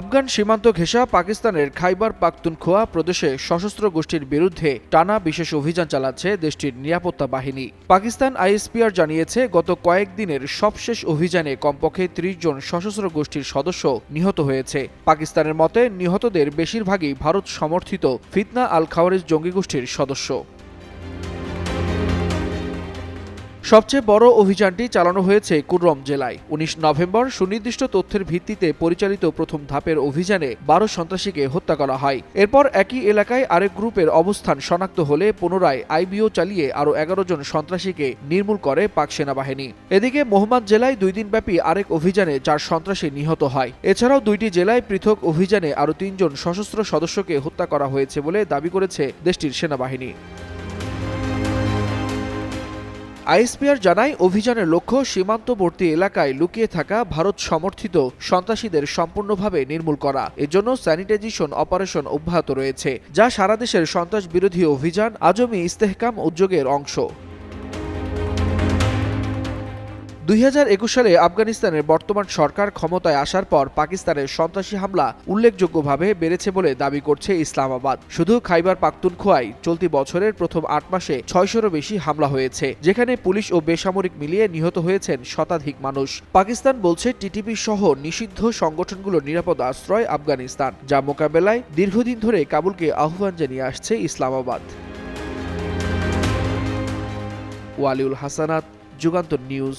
আফগান সীমান্ত ঘেঁষা পাকিস্তানের খাইবার পাখতুনখোয়া প্রদেশে সশস্ত্র গোষ্ঠীর বিরুদ্ধে টানা বিশেষ অভিযান চালাচ্ছে দেশটির নিরাপত্তা বাহিনী। পাকিস্তান আইএসপিআর জানিয়েছে, গত কয়েকদিনের সবশেষ অভিযানে কমপক্ষে ত্রিশ জন সশস্ত্র গোষ্ঠীর সদস্য নিহত হয়েছে। পাকিস্তানের মতে, নিহতদের বেশিরভাগই ভারত সমর্থিত ফিতনা আল খাওয়ারিজ জঙ্গি গোষ্ঠীর সদস্য। সবচেয়ে বড় অভিযানটি চালানো হয়েছে কুররম জেলায়। উনিশ নভেম্বর সুনির্দিষ্ট তথ্যের ভিত্তিতে পরিচালিত প্রথম ধাপের অভিযানে বারো সন্ত্রাসীকে হত্যা করা হয়। এরপর একই এলাকায় আরেক গ্রুপের অবস্থান শনাক্ত হলে পুনরায় আইবিও চালিয়ে আরও এগারো জন সন্ত্রাসীকে নির্মূল করে পাক সেনাবাহিনী। এদিকে মোহাম্মদ জেলায় দুই দিনব্যাপী আরেক অভিযানে চার সন্ত্রাসী নিহত হয়। এছাড়াও দুইটি জেলায় পৃথক অভিযানে আরও তিনজন সশস্ত্র সদস্যকে হত্যা করা হয়েছে বলে দাবি করেছে দেশটির সেনাবাহিনী। আইএসপিআর জানায়, অভিযানের লক্ষ্য সীমান্তবর্তী এলাকায় লুকিয়ে থাকা ভারত সমর্থিত সন্ত্রাসীদের সম্পূর্ণভাবে নির্মূল করা। এজন্য স্যানিটাইজেশন অপারেশন অব্যাহত রয়েছে, যা সারা দেশের সন্ত্রাস বিরোধী অভিযান আজমি ইস্তেহকাম উদ্যোগের অংশ। দুই হাজার একুশ সালে আফগানিস্তানের বর্তমান সরকার ক্ষমতায় আসার পর পাকিস্তানের সন্ত্রাসী হামলা উল্লেখযোগ্যভাবে বেড়েছে বলে দাবি করছে ইসলামাবাদ। শুধু খাইবার পাখতুনখোয়ায় চলতি বছরের প্রথম আট মাসে ছয়শোরও বেশি হামলা হয়েছে, যেখানে পুলিশ ও বেসামরিক মিলিয়ে নিহত হয়েছেন শতাধিক মানুষ। পাকিস্তান বলছে, টিটিপি সহ নিষিদ্ধ সংগঠনগুলোর নিরাপদ আশ্রয় আফগানিস্তান, যা মোকাবেলায় দীর্ঘদিন ধরে কাবুলকে আহ্বান জানিয়ে আসছে ইসলামাবাদ। ওয়ালিউল হাসানাত, যুগান্তর নিউজ।